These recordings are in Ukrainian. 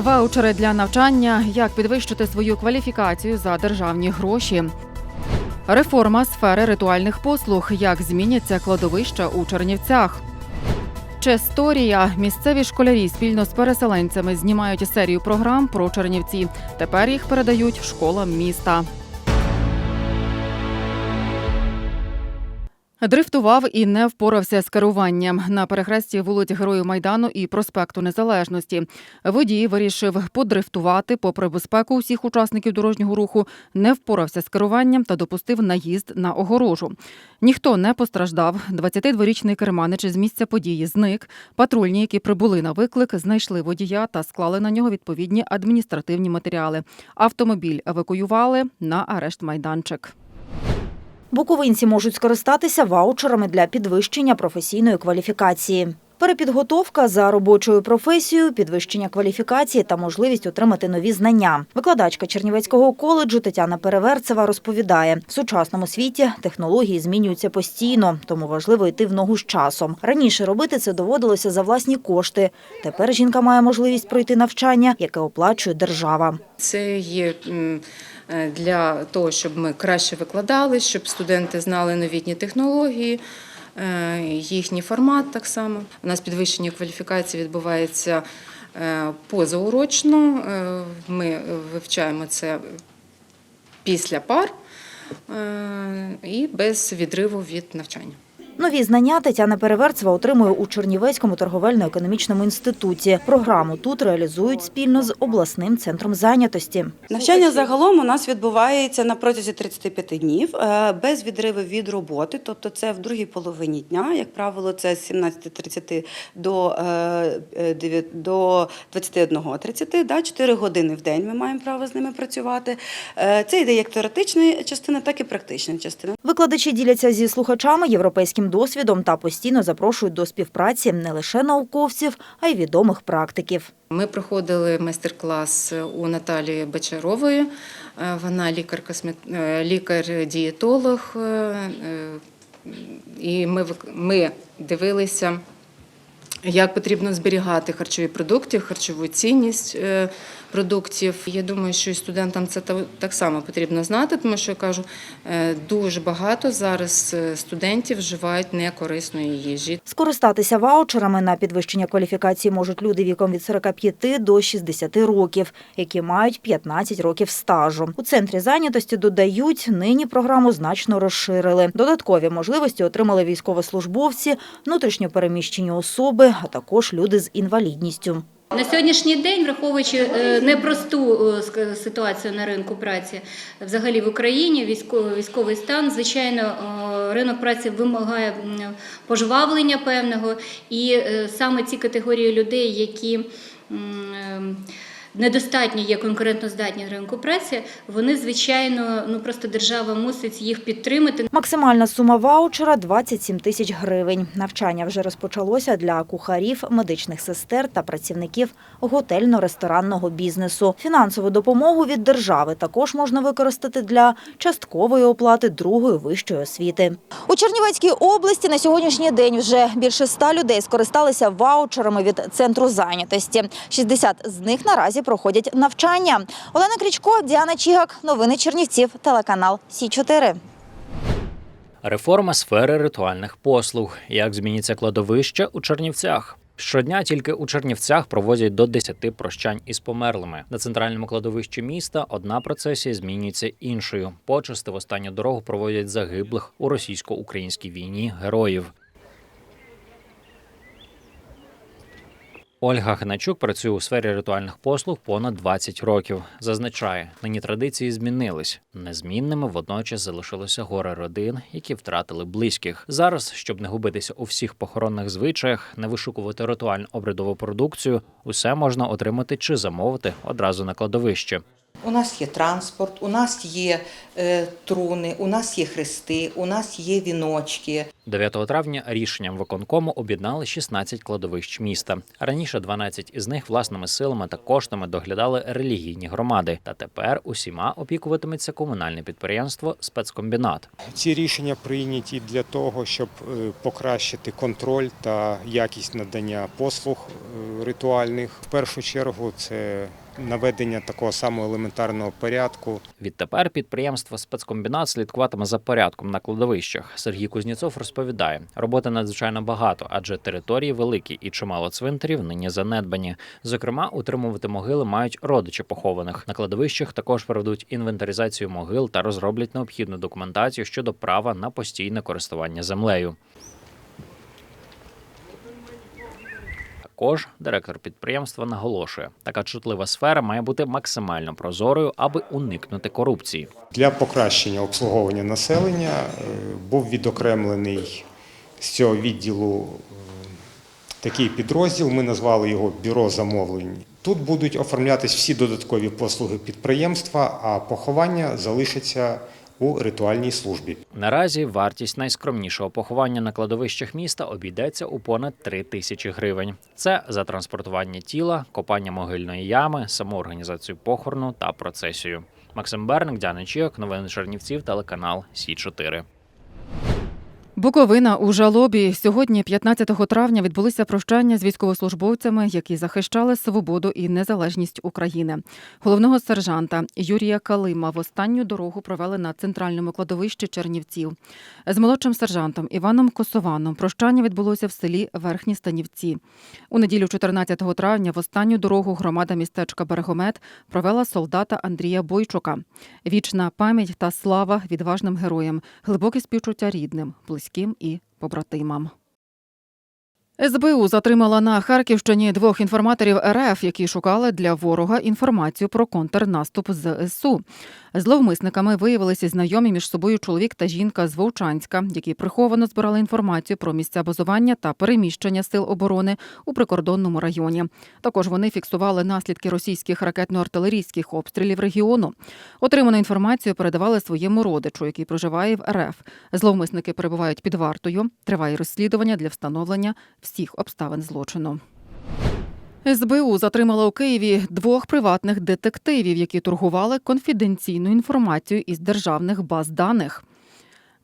Ваучери для навчання, як підвищити свою кваліфікацію за державні гроші. Реформа сфери ритуальних послуг, як зміняться кладовища у Чернівцях. Честорія. Місцеві школярі спільно з переселенцями знімають серію програм про Чернівці. Тепер їх передають школам міста. Дрифтував і не впорався з керуванням на перехресті вулиць Героїв Майдану і проспекту Незалежності. Водій вирішив подрифтувати, попри безпеку усіх учасників дорожнього руху, не впорався з керуванням та допустив наїзд на огорожу. Ніхто не постраждав. 22-річний керманич з місця події зник. Патрульні, які прибули на виклик, знайшли водія та склали на нього відповідні адміністративні матеріали. Автомобіль евакуювали на арешт майданчик. Буковинці можуть скористатися ваучерами для підвищення професійної кваліфікації. Перепідготовка за робочою професією, підвищення кваліфікації та можливість отримати нові знання. Викладачка Чернівецького коледжу Тетяна Переверцева розповідає, в сучасному світі технології змінюються постійно, тому важливо йти в ногу з часом. Раніше робити це доводилося за власні кошти. Тепер жінка має можливість пройти навчання, яке оплачує держава. Це є е, для того, щоб ми краще викладали, щоб студенти знали новітні технології, їхній формат так само. У нас підвищення кваліфікації відбувається е, позаурочно. Е, Ми вивчаємо це після пар е, і без відриву від навчання. Нові знання Тетяна Переверцева отримує у Чернівецькому торговельно-економічному інституті. Програму тут реалізують спільно з обласним центром зайнятості. Навчання загалом у нас відбувається на протязі 35 днів е, без відриву від роботи. Тобто, це в другій половині дня, як правило, це з 17.30 до, е, е, до 21.30, да, 4 години в день ми маємо право з ними працювати. Це йде як теоретична частина, так і практична частина. Викладачі діляться зі слухачами європейським досвідом та постійно запрошують до співпраці не лише науковців, а й відомих практиків. Ми проходили майстер-клас у Наталії Бачарової. Е, Вона е, лікар-дієтолог. е, І ми, ми дивилися, як потрібно зберігати харчові продукти, харчову цінність е, продуктів. Я думаю, що і студентам це та- так само потрібно знати, тому що я кажу, е, дуже багато зараз е, студентів вживають некорисної їжі. Скористатися ваучерами на підвищення кваліфікації можуть люди віком від 45 до 60 років, які мають 15 років стажу. У центрі зайнятості додають, нині програму значно розширили. Додаткові можливості отримали військовослужбовці, внутрішньо переміщені а також люди з інвалідністю. На сьогоднішній день, враховуючи е, непросту е, ситуацію на ринку праці взагалі в Україні, військовий, стан, звичайно, е, ринок праці вимагає пожвавлення певного, і саме ці категорії людей, які недостатньо є конкурентоздатні на ринку праці, вони звичайно, ну просто держава мусить їх підтримати. Максимальна сума ваучера – 27 тисяч гривень. Навчання вже розпочалося для кухарів, медичних сестер та працівників готельно-ресторанного бізнесу. Фінансову допомогу від держави також можна використати для часткової оплати другої вищої освіти. У Чернівецькій області на сьогоднішній день вже більше ста людей скористалися ваучерами від центру зайнятості. 60 з них наразі проходять навчання. Олена Крічко, Діана Чігак. Новини Чернівців. Телеканал Сі 4 Реформа сфери ритуальних послуг. Як зміняться кладовище у Чернівцях? Щодня тільки у Чернівцях проводять до 10 прощань із померлими. На центральному кладовищі міста одна процесія змінюється іншою. Почести в останню дорогу проводять загиблих у російсько-українській війні героїв. Ольга Гначук працює у сфері ритуальних послуг понад 20 років. Зазначає, нині традиції змінились. Незмінними водночас залишилося горе родин, які втратили близьких. Зараз, щоб не губитися у всіх похоронних звичаях, не вишукувати ритуально обрядову продукцію, усе можна отримати чи замовити одразу на кладовище. У нас є транспорт, у нас є е, труни, у нас є хрести, у нас є віночки. 9 травня рішенням виконкому об'єднали 16 кладовищ міста. Раніше 12 із них власними силами та коштами доглядали релігійні громади. Та тепер усіма опікуватиметься комунальне підприємство спецкомбінат. Ці рішення прийняті для того, щоб е, покращити контроль та якість надання послуг е, ритуальних. В першу чергу це наведення такого самого елементарного порядку Відтепер підприємство спецкомбінат слідкуватиме за порядком на кладовищах. Сергій Кузнєцов розповідає, роботи надзвичайно багато, адже території великі і чимало цвинтарів нині занедбані. Зокрема, утримувати могили мають родичі похованих. На кладовищах також проведуть інвентаризацію могил та розроблять необхідну документацію щодо права на постійне користування землею. Також директор підприємства наголошує, така чутлива сфера має бути максимально прозорою, аби уникнути корупції. для покращення обслуговування населення. е, Був відокремлений з цього відділу е, такий підрозділ. Ми назвали його бюро замовлень. Тут будуть оформлятись всі додаткові послуги підприємства, а поховання залишиться у ритуальній службі. Наразі вартість найскромнішого поховання на кладовищах міста обійдеться у понад 3 тисячі гривень. Це за транспортування тіла, копання могильної ями, саму організацію похорону та процесію. Максим Берник, Діана Чіок, новини Чернівців, телеканал Сі 4 Буковина у жалобі сьогодні, 15 травня, відбулися прощання з військовослужбовцями, які захищали свободу і незалежність України. Головного сержанта Юрія Калима в останню дорогу провели на центральному кладовищі Чернівців. З молодшим сержантом Іваном Косованом прощання відбулося в селі Верхні Станівці. У неділю, 14 травня, в останню дорогу громада містечка Берегомет провела солдата Андрія Бойчука. Вічна пам'ять та слава відважним героям, глибоке співчуття рідним, близьким і побратимам. СБУ затримала на Харківщині двох інформаторів РФ, які шукали для ворога інформацію про контрнаступ ЗСУ. Зловмисниками виявилися знайомі між собою чоловік та жінка з Вовчанська, які приховано збирали інформацію про місця базування та переміщення сил оборони у прикордонному районі. Також вони фіксували наслідки російських ракетно-артилерійських обстрілів регіону. Отриману інформацію передавали своєму родичу, який проживає в РФ. Зловмисники перебувають під вартою. Триває розслідування для встановлення всіх обставин злочину. СБУ затримала у Києві двох приватних детективів, які торгували конфіденційну інформацію із державних баз даних.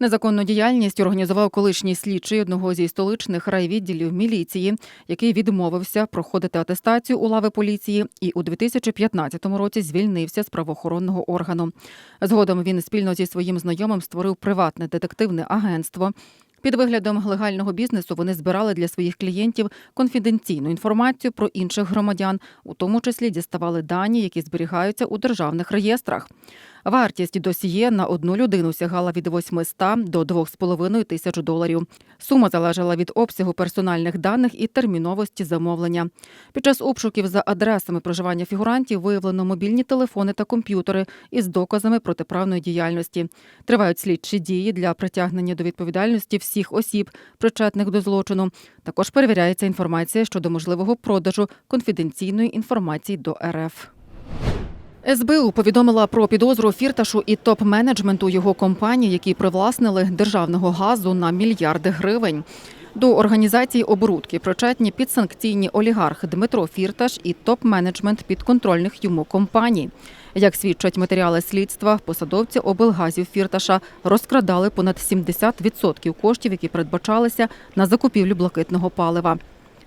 Незаконну діяльність організував колишній слідчий одного зі столичних райвідділів міліції, який відмовився проходити атестацію у лави поліції і у 2015 році звільнився з правоохоронного органу. Згодом він спільно зі своїм знайомим створив приватне детективне агентство. Під виглядом легального бізнесу вони збирали для своїх клієнтів конфіденційну інформацію про інших громадян, у тому числі діставали дані, які зберігаються у державних реєстрах. Вартість досьє на одну людину сягала від 800 до 2,5 тисяч доларів. Сума залежала від обсягу персональних даних і терміновості замовлення. Під час обшуків за адресами проживання фігурантів виявлено мобільні телефони та комп'ютери із доказами протиправної діяльності. Тривають слідчі дії для притягнення до відповідальності всіх осіб, причетних до злочину. Також перевіряється інформація щодо можливого продажу конфіденційної інформації до РФ. СБУ повідомила про підозру фірташу і топ-менеджменту його компаній, які привласнили державного газу на мільярди гривень. До організації оборудки причетні підсанкційні олігарх Дмитро Фірташ і топ-менеджмент підконтрольних йому компаній. Як свідчать матеріали слідства, посадовці облгазів Фірташа розкрадали понад 70% коштів, які передбачалися на закупівлю блакитного палива.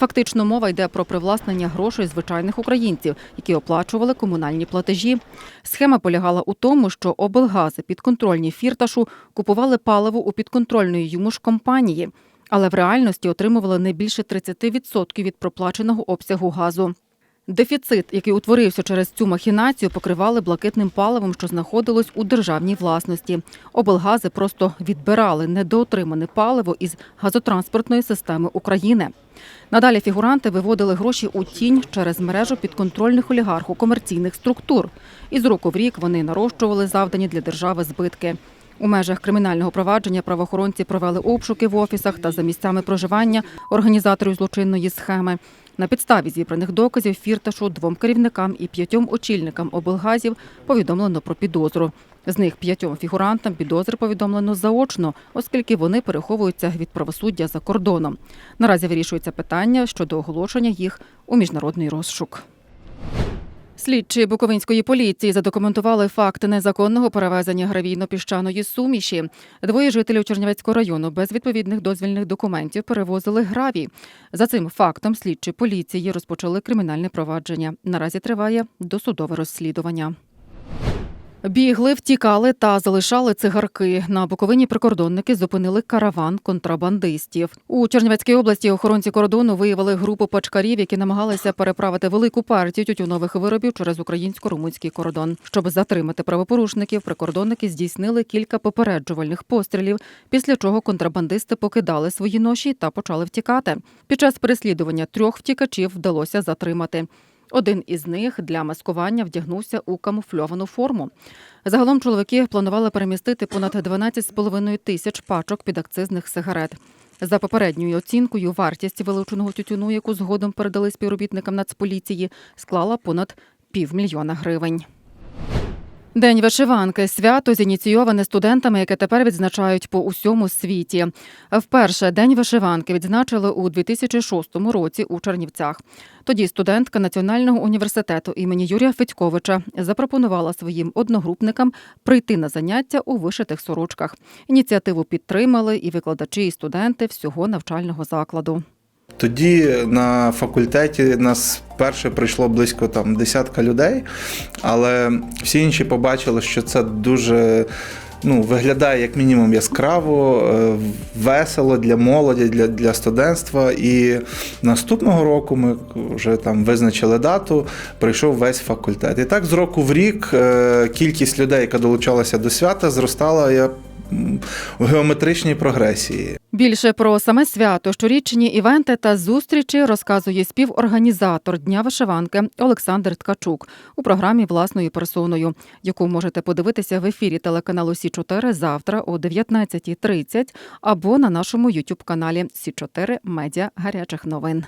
Фактично мова йде про привласнення грошей звичайних українців, які оплачували комунальні платежі. Схема полягала у тому, що облгази підконтрольні фірташу купували паливо у підконтрольної йому ж компанії, але в реальності отримували не більше 30% від проплаченого обсягу газу. Дефіцит, який утворився через цю махінацію, покривали блакитним паливом, що знаходилось у державній власності. Облгази просто відбирали недоотримане паливо із газотранспортної системи України. Надалі фігуранти виводили гроші у тінь через мережу підконтрольних олігарху комерційних структур. І з року в рік вони нарощували завдані для держави збитки. У межах кримінального провадження правоохоронці провели обшуки в офісах та за місцями проживання організаторів злочинної схеми. На підставі зібраних доказів фірташу двом керівникам і п'ятьом очільникам облгазів повідомлено про підозру. З них п'ятьом фігурантам підозри повідомлено заочно, оскільки вони переховуються від правосуддя за кордоном. Наразі вирішується питання щодо оголошення їх у міжнародний розшук. Слідчі Буковинської поліції задокументували факт незаконного перевезення гравійно-піщаної суміші. Двоє жителів Чернівецького району без відповідних дозвільних документів перевозили гравій. За цим фактом слідчі поліції розпочали кримінальне провадження. Наразі триває досудове розслідування. Бігли, втікали та залишали цигарки. На Буковині прикордонники зупинили караван контрабандистів. У Чернівецькій області охоронці кордону виявили групу пачкарів, які намагалися переправити велику партію тютюнових виробів через українсько-румунський кордон. Щоб затримати правопорушників, прикордонники здійснили кілька попереджувальних пострілів, після чого контрабандисти покидали свої ноші та почали втікати. Під час переслідування трьох втікачів вдалося затримати. Один із них для маскування вдягнувся у камуфльовану форму. Загалом чоловіки планували перемістити понад 12,5 тисяч пачок підакцизних сигарет. За попередньою оцінкою, вартість вилученого тютюну, яку згодом передали співробітникам Нацполіції, склала понад півмільйона гривень. День вишиванки свято зініційоване студентами, яке тепер відзначають по усьому світі. Вперше день вишиванки відзначили у 2006 році у Чернівцях. Тоді студентка Національного університету імені Юрія Федьковича запропонувала своїм одногрупникам прийти на заняття у вишитих сорочках. Ініціативу підтримали і викладачі, і студенти всього навчального закладу. Тоді на факультеті нас перше прийшло близько там десятка людей, але всі інші побачили, що це дуже ну, виглядає як мінімум яскраво, е, весело для молоді, для, для студентства. І наступного року ми вже там визначили дату, прийшов весь факультет. І так з року в рік е, кількість людей, яка долучалася до свята, зростала я в геометричній прогресії. Більше про саме свято, щорічні івенти та зустрічі розказує співорганізатор Дня вишиванки Олександр Ткачук у програмі власною персоною, яку можете подивитися в ефірі телеканалу Сі 4 завтра о 19.30 або на нашому youtube каналі Сі 4 Медіа гарячих новин.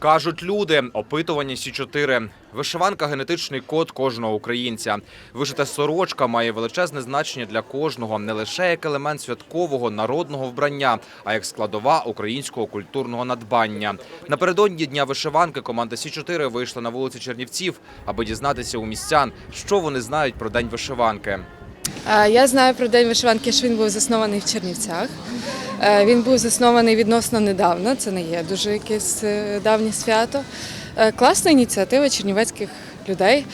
Кажуть люди, опитування Сі 4 Вишиванка генетичний код кожного українця. Вишита сорочка має величезне значення для кожного, не лише як елемент святкового народного вбрання, а як складова українського культурного надбання. Напередодні дня вишиванки команда Сі 4 вийшла на вулиці Чернівців, аби дізнатися у містян, що вони знають про день вишиванки. Е, Я знаю про День вишиванки, що він був заснований в Чернівцях. Е, Він був заснований відносно недавно, це не є дуже якесь е, давнє свято. Класна ініціатива чернівецьких людей,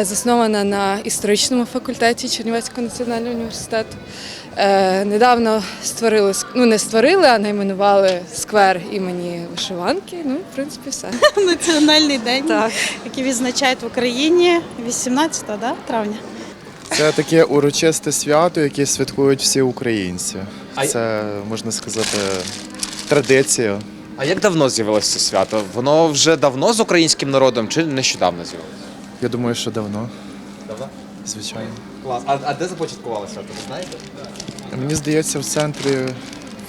заснована на історичному факультеті Чернівецького національного університету. Недавно створили, ну не створили, а найменували сквер імені вишиванки. Ну, в принципі, все. Національний день, Так. який відзначають в Україні 18 да, травня. Це таке урочисте свято, яке святкують всі українці. А Це можна сказати традиція. А як давно з'явилося це свято? Воно вже давно з українським народом чи нещодавно з'явилося? Я думаю, що давно, Давно? звичайно. Клас. А, а де започаткували свято? Ви знаєте? Мені здається, в центрі,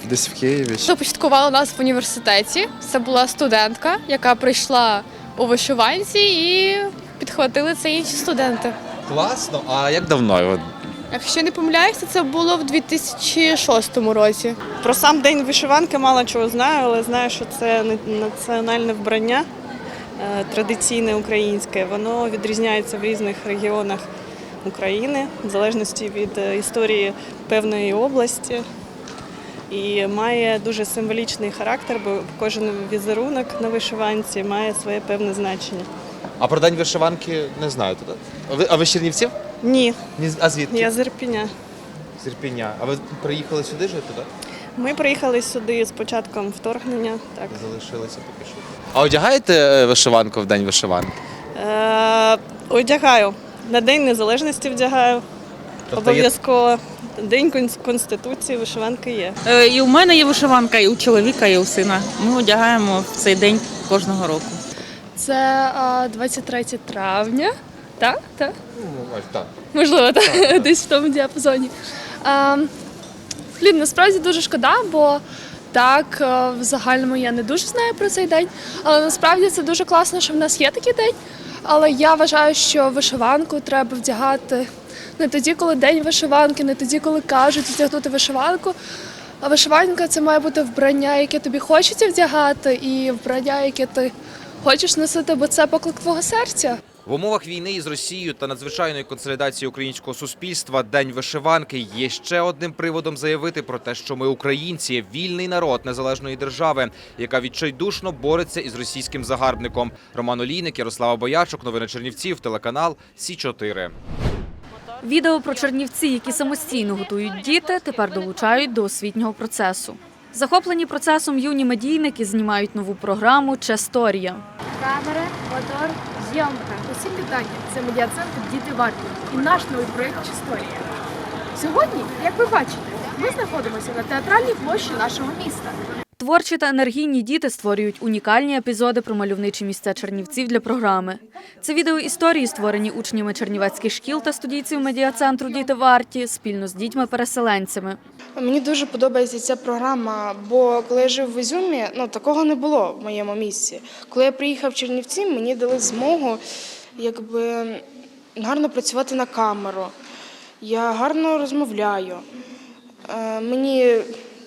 десь в Києві. Започаткувала нас в університеті. Це була студентка, яка прийшла у вишиванці і підхватили це інші студенти. Класно. А як давно його? Якщо не помиляюся, це було в 2006 році. Про сам день вишиванки мало чого знаю, але знаю, що це національне вбрання е, традиційне українське. Воно відрізняється в різних регіонах України, в залежності від е, історії певної області. І має дуже символічний характер, бо кожен візерунок на вишиванці має своє певне значення. А про день вишиванки не знаєте, так? А ви, а ви з Чернівців? Ні, Ні, з- а звідки? я з Ірпіня. З Ірпіня. А ви приїхали сюди жити, так? Ми приїхали сюди з початком вторгнення. Так. Залишилися поки що. А одягаєте е, вишиванку в день вишиванки? Е, одягаю. На День Незалежності вдягаю. Тобто є- Обов'язково. День Кон- Конституції, вишиванки є. Е, І у мене є вишиванка, і у чоловіка, і у сина. Ми одягаємо в цей день кожного року. Це 23 травня. Так, так. Ну, ось так. Можливо, так, десь в тому діапазоні. А, блін, насправді дуже шкода, бо так, е, в загальному я не дуже знаю про цей день. Але насправді це дуже класно, що в нас є такий день. Але я вважаю, що вишиванку треба вдягати не тоді, коли день вишиванки, не тоді, коли кажуть вдягнути вишиванку. А вишиванка це має бути вбрання, яке тобі хочеться вдягати, і вбрання, яке ти хочеш носити, бо це поклик твого серця. В умовах війни із Росією та надзвичайної консолідації українського суспільства День вишиванки є ще одним приводом заявити про те, що ми українці, вільний народ незалежної держави, яка відчайдушно бореться із російським загарбником. Роман Олійник, Ярослава Боячук, новини Чернівців, телеканал Сі 4 Відео про чернівці, які самостійно готують діти, тепер долучають до освітнього процесу. Захоплені процесом юні медійники знімають нову програму Честорія. Камера, мотор, зйомка. Усі питання. Це медіацентр Діти варті і наш новий проєкт Честорія. Сьогодні, як ви бачите, ми знаходимося на театральній площі нашого міста. Творчі та енергійні діти створюють унікальні епізоди про мальовничі місця чернівців для програми. Це відео історії, створені учнями чернівецьких шкіл та студійців медіацентру Діти варті спільно з дітьми-переселенцями. Мені дуже подобається ця програма, бо коли я жив в Ізюмі, ну такого не було в моєму місці. Коли я приїхав в Чернівці, мені дали змогу якби гарно працювати на камеру. Я гарно розмовляю. Е, Мені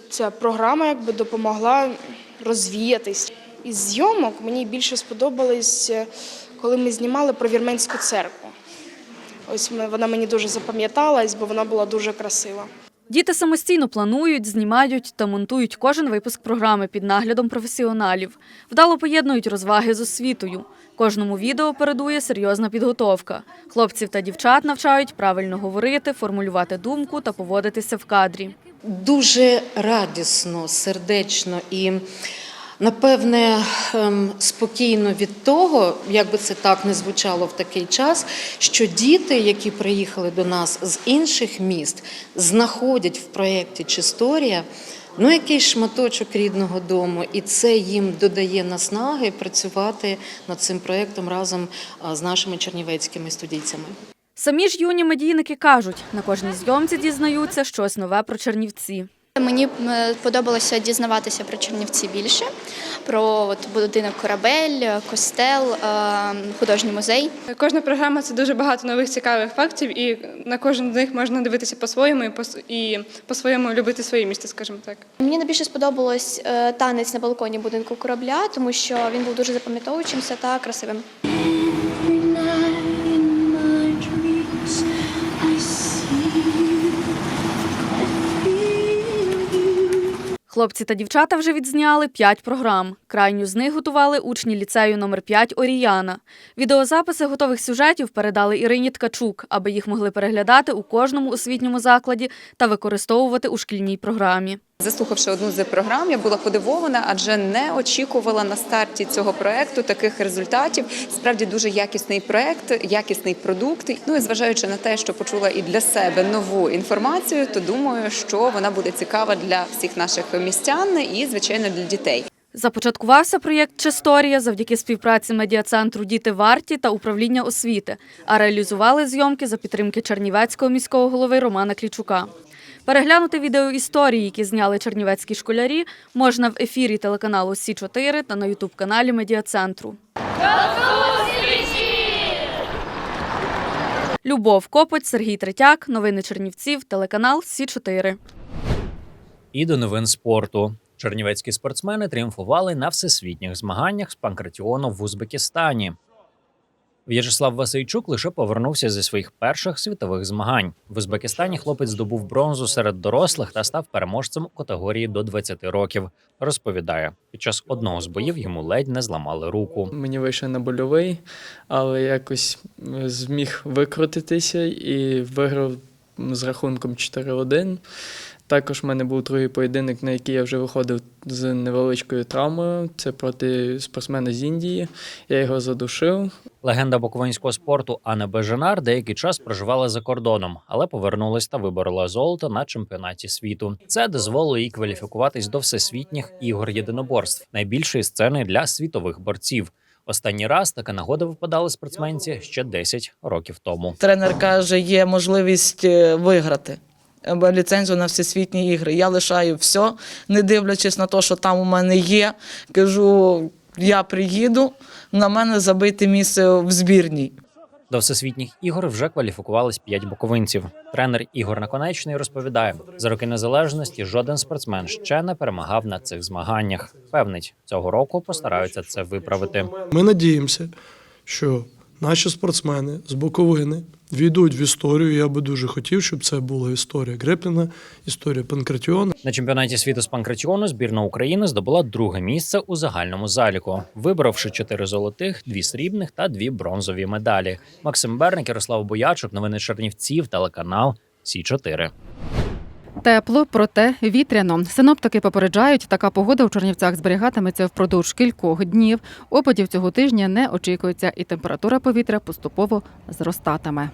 ця програма якби допомогла розвіятись. Із зйомок мені більше сподобалось, е, коли ми знімали про Вірменську церкву. Ось вона мені дуже запам'яталась, бо вона була дуже красива. Діти самостійно планують, знімають та монтують кожен випуск програми під наглядом професіоналів. Вдало поєднують розваги з освітою. Кожному відео передує серйозна підготовка. Хлопців та дівчат навчають правильно говорити, формулювати думку та поводитися в кадрі. дуже радісно, сердечно і. Напевне, ем, спокійно від того, як би це так не звучало в такий час, що діти, які приїхали до нас з інших міст, знаходять в проєкті Чисторія ну якийсь шматочок рідного дому, і це їм додає наснаги працювати над цим проєктом разом з нашими чернівецькими студійцями. Самі ж юні медійники кажуть, на кожній зйомці дізнаються щось нове про Чернівці. Мені е, подобалося дізнаватися про Чернівці більше, про от, будинок корабель, костел, е, художній музей. Кожна програма це дуже багато нових цікавих фактів, і на кожен з них можна дивитися по-своєму і по- і по-своєму любити своє місто, скажімо так. Мені найбільше сподобалось е, танець на балконі будинку корабля, тому що він був дуже запам'ятовуючимся та красивим. Хлопці та дівчата вже відзняли п'ять програм. Крайню з них готували учні ліцею номер 5 Оріяна. Відеозаписи готових сюжетів передали Ірині Ткачук, аби їх могли переглядати у кожному освітньому закладі та використовувати у шкільній програмі. Заслухавши одну з програм, я була подивована, адже не очікувала на старті цього проекту таких результатів. Справді дуже якісний проект, якісний продукт. Ну і зважаючи на те, що почула і для себе нову інформацію, то думаю, що вона буде цікава для всіх наших містян і, звичайно, для дітей. Започаткувався проєкт Честорія завдяки співпраці медіацентру Діти варті та управління освіти, а реалізували зйомки за підтримки Чернівецького міського голови Романа Клічука. Переглянути відео історії, які зняли чернівецькі школярі, можна в ефірі телеканалу Сі 4 та на ютуб-каналі медіацентру. Любов Копоть, Сергій Третяк, новини Чернівців, телеканал Сі 4 І до новин спорту. Чернівецькі спортсмени тріумфували на всесвітніх змаганнях з панкратіону в Узбекистані. В'ячеслав Васильчук лише повернувся зі своїх перших світових змагань. В Узбекистані хлопець здобув бронзу серед дорослих та став переможцем у категорії до 20 років. Розповідає, під час одного з боїв йому ледь не зламали руку. Мені вийшов на больовий, але якось е, зміг викрутитися і виграв з рахунком 4-1. Також в мене був другий поєдинок, на який я вже виходив з невеличкою травмою. Це проти спортсмена з Індії. Я його задушив. Легенда буковинського спорту Анна Бежанар деякий час проживала за кордоном, але повернулась та виборола золото на чемпіонаті світу. Це дозволило їй кваліфікуватись до всесвітніх ігор єдиноборств, найбільшої сцени для світових борців. Останній раз така нагода випадала спортсменці ще 10 років тому. Тренер каже, є можливість е, виграти ліцензію на всесвітні ігри. Я лишаю все, не дивлячись на те, що там у мене є. Кажу, я приїду, на мене забити місце в збірній. До всесвітніх ігор вже кваліфікувались п'ять буковинців. Тренер Ігор Наконечний розповідає: за роки незалежності жоден спортсмен ще не перемагав на цих змаганнях. Певнить, цього року постараються це виправити. Ми надіємося, що наші спортсмени з Буковини війдуть в історію. Я би дуже хотів, щоб це була історія Грепліна, історія Панкратіона. На чемпіонаті світу з панкратіону збірна України здобула друге місце у загальному заліку, виборовши чотири золотих, дві срібних та дві бронзові медалі. Максим Берник, Ярослав Боячук, новини Чернівців, телеканал Сі 4 Тепло, проте вітряно. Синоптики попереджають, така погода у Чернівцях зберігатиметься впродовж кількох днів. Опадів цього тижня не очікується, і температура повітря поступово зростатиме.